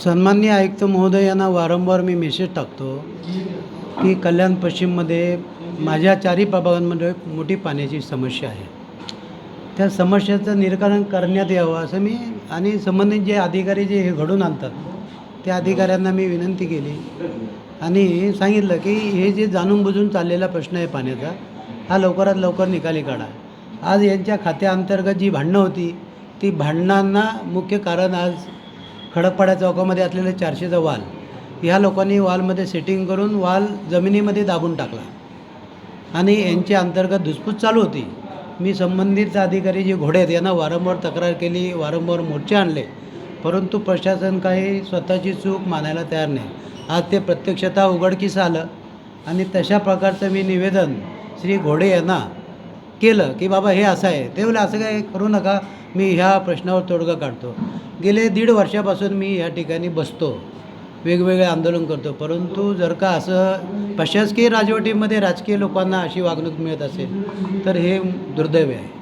सन्मान्य आयुक्त महोदयांना वारंवार मी मेसेज टाकतो की कल्याण पश्चिममध्ये माझ्या चारही प्रभागांमध्ये एक मोठी पाण्याची समस्या आहे. त्या समस्येचं निराकरण करण्यात यावं असं मी आणि संबंधित जे अधिकारी जे हे घडून आणतात त्या अधिकाऱ्यांना मी विनंती केली आणि सांगितलं की हे जे जाणून बुजून चाललेला प्रश्न आहे पाण्याचा हा लवकरात लवकर निकाली काढा. आज यांच्या खात्याअंतर्गत जी भांडणं होती ती भांडणांना मुख्य कारण आज खडकपाड्या चौकामध्ये असलेले चारशेचा वाल. ह्या लोकांनी वालमध्ये सेटिंग करून वाल जमिनीमध्ये दाबून टाकला. आणि यांच्या अंतर्गत धुसफूस चालू होती. मी संबंधित अधिकारी जे घोडे आहेत यांना वारंवार तक्रार केली वारंवार मोर्चे आणले. परंतु प्रशासन काही स्वतःची चूक मानायला तयार नाही. आज ते प्रत्यक्षतः उघडकीस आलं. आणि तशा प्रकारचं मी निवेदन श्री घोडे यांना केलं की बाबा हे असं आहे. ते बोले असं काय करू नका मी ह्या प्रश्नावर तोडगा काढतो. गेले दीड वर्षापासून मी ह्या ठिकाणी बसतो. वेगवेगळे आंदोलन करतो. परंतु जर का असं प्रशासकीय राजवटीमध्ये राजकीय लोकांना अशी वागणूक मिळत असेल तर हे दुर्दैव आहे.